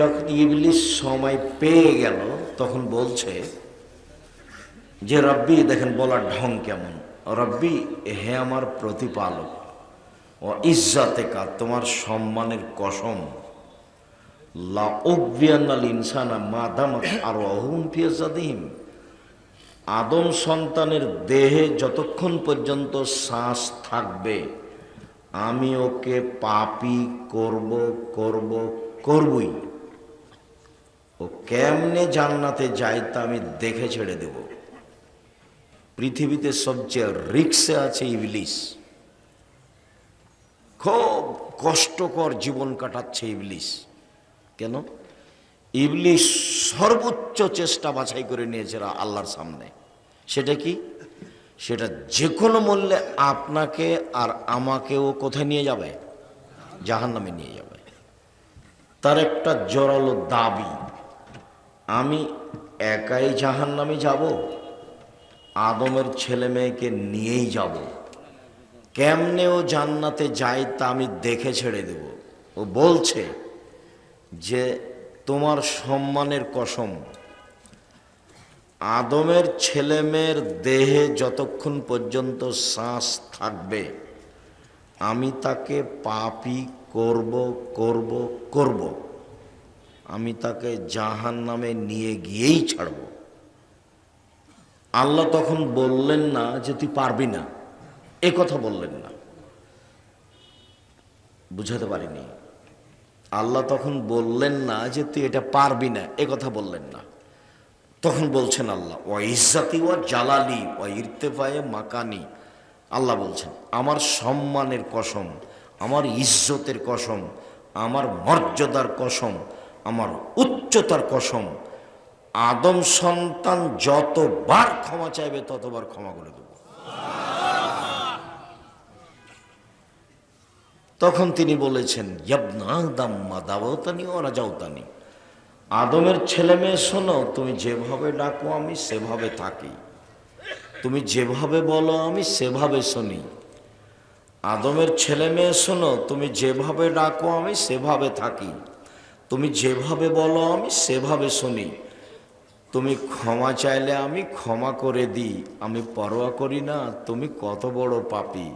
যখন ইবলিস সময় পেয়ে গেল, তখন বলছে যে, রব্বি, দেখেন বলার ঢং কেমন। রব্বি, হে আমার প্রতিপালক, ও ইজ্জাতে কা তোমার সম্মানের কসম। লা উকবিয়ান্নাল ইনসানা মাদামাত আর অহুম আদম সন্তানের দেহে যতক্ষণ পর্যন্ত শ্বাস থাকবে, আমি ওকে পাপি করব করব, করবই। ও কেমনে জান্নাতে যায় তা আমি দেখে ছেড়ে দেব। পৃথিবীতে সবচেয়ে রিক্সে আছে ইবলিস। খুব কষ্টকর জীবন কাটাচ্ছে ইবলিস। কেন? ইবলিস সর্বোচ্চ চেষ্টা বাছাই করে নিয়েছে আল্লাহর সামনে। সেটা কি? সেটা যে কোনো মূল্যে আপনাকে আর আমাকেও কোথায় নিয়ে যাবে? জাহান্নামে নিয়ে যাবে। তার একটা জোরালো দাবি। আমি একাই জাহান্নামে যাব। আদমের ছেলে মেয়েকে নিয়েই যাব। কেমনে ও জান্নাতে যায় তা আমি দেখে ছেড়ে দেব। ও বলছে যে, তোমার সম্মানের কসম, আদমের ছেলেমেয়ের দেহে যতক্ষণ পর্যন্ত শ্বাস থাকবে, আমি তাকে পাপি করব করব করব। আমি তাকে জাহান নামে নিয়ে গিয়েই ছাড়ব। আল্লাহ তখন বললেন না যে তুই পারবি না। এ কথা বললেন না। বুঝাতে পারিনি। আল্লাহ তখন বললেন না যে তুই এটা পারবি না। এ কথা বললেন না। তখন বলছেন আল্লাহ ও ইজ্জাতি ও জালালি ও ইর্তেফায়ে মাকানি। আল্লাহ বলছেন, আমার সম্মানের কসম, আমার ইজ্জতের কসম, আমার মর্যাদার কসম আমার উচ্চতার কসম, আদম সন্তান যতবার ক্ষমা চাইবে, ততবার ক্ষমা করে দেব। তখন তিনি বলেছেন, ইয়াবনা দাম্মা দাওতানি ওরা যাওতানি আদমের ছেলে মেয়ে, শোনো, তুমি যেভাবে ডাকো, আমি সেভাবে থাকি। তুমি যেভাবে বলো, আমি সেভাবে শুনি। আদমের ছেলে মেয়ে, শোনো, তুমি যেভাবে ডাকো, আমি সেভাবে থাকি। তুমি যেভাবে বলো, আমি সেভাবে শুনি। তুমি ক্ষমা চাইলে আমি ক্ষমা করে দিই। আমি পরোয়া করি না, তুমি কত বড় পাপি।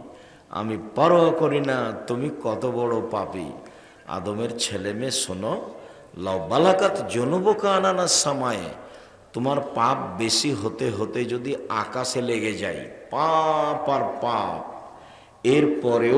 আমি পরোয়া করি না, তুমি কত বড় পাপি। আদমের ছেলে মেয়ে, শোনো। লবালাকাত জনবকা আনানা সামায়ে। তোমার পাপ বেশি হতে হতে যদি আকাশে লেগে যায়, পাপ আর পাপ। এরপরেও